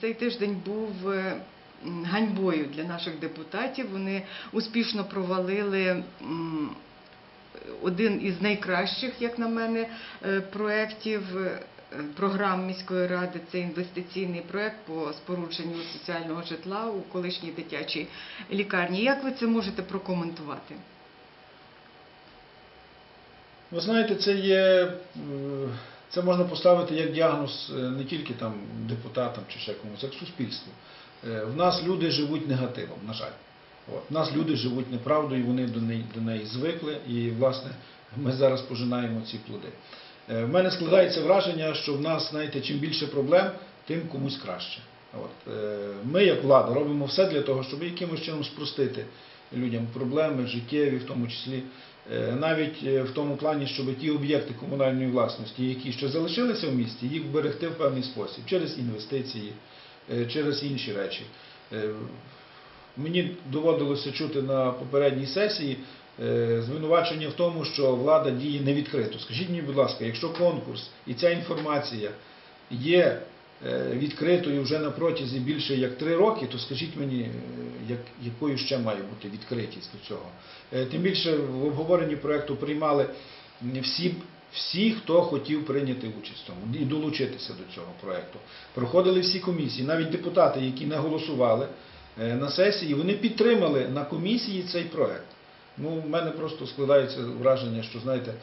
цей тиждень був е, ганьбою для наших депутатів. Вони успішно провалили один із найкращих, як на мене, е, проєктів. е, Програм міської ради це інвестиційний проект по спорудженню соціального житла у колишній дитячій лікарні. Як ви це можете прокоментувати? Ви знаєте, це є, це можна поставити як діагноз е, не тільки там депутатам чи ще комусь, як суспільству. Е, В нас люди живуть негативом, на жаль. От. В нас люди живуть неправдою, вони до неї, до неї звикли, і, власне, ми зараз пожинаємо ці плоди. Е, В мене складається враження, що в нас, знаєте, чим більше проблем, тим комусь краще. От. е, Ми, як влада, робимо все для того, щоб якимось чином спростити людям проблеми, життєві, в тому числі, Е, навіть е, в тому плані, щоб ті об'єкти комунальної власності, які ще залишилися в місті, їх берегти в певний спосіб, через інвестиції, через інші речі. Мені доводилося чути на попередній сесії звинувачення в тому, що влада діє невідкрито. Скажіть мені, будь ласка, якщо конкурс і ця інформація є відкритою вже на протязі більше як три роки, то скажіть мені, е, як, якою ще має бути відкритість до цього. Е, Тим більше в обговоренні проекту приймали всі, всі, хто хотів прийняти участь в цьому і долучитися до цього проекту. Проходили всі комісії, навіть депутати, які не голосували е, на сесії, вони підтримали на комісії цей проект. Ну, в мене просто складається враження, що знаєте,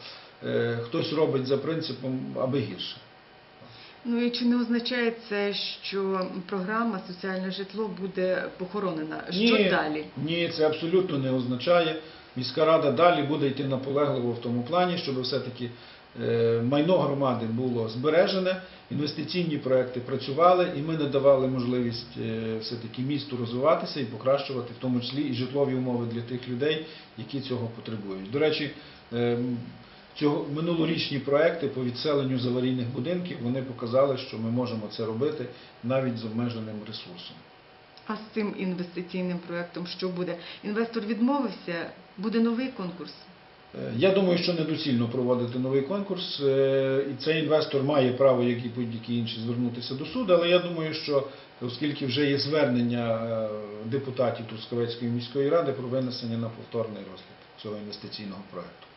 е, хтось робить за принципом аби гірше. Ну і чи не означає це, що програма соціальне житло буде похоронена? Що Ні, далі? Ні, це абсолютно не означає. Міська рада далі буде йти наполегливо в тому плані, щоб все-таки е, майно громади було збережене, інвестиційні проекти працювали, і ми не давали можливість е, все-таки місту розвиватися і покращувати, в тому числі і житлові умови для тих людей, які цього потребують. До речі, е, Цього минулорічні проекти по відселенню з аварійних будинків вони показали, що ми можемо це робити навіть з обмеженим ресурсом. А з цим інвестиційним проектом що буде? Інвестор відмовився, буде новий конкурс. Е, Я думаю, що недоцільно проводити новий конкурс, е, і цей інвестор має право, як і будь-які інші, звернутися до суду, але я думаю, що оскільки вже є звернення е, депутатів Трускавецької міської ради про винесення на повторний розгляд цього інвестиційного проекту.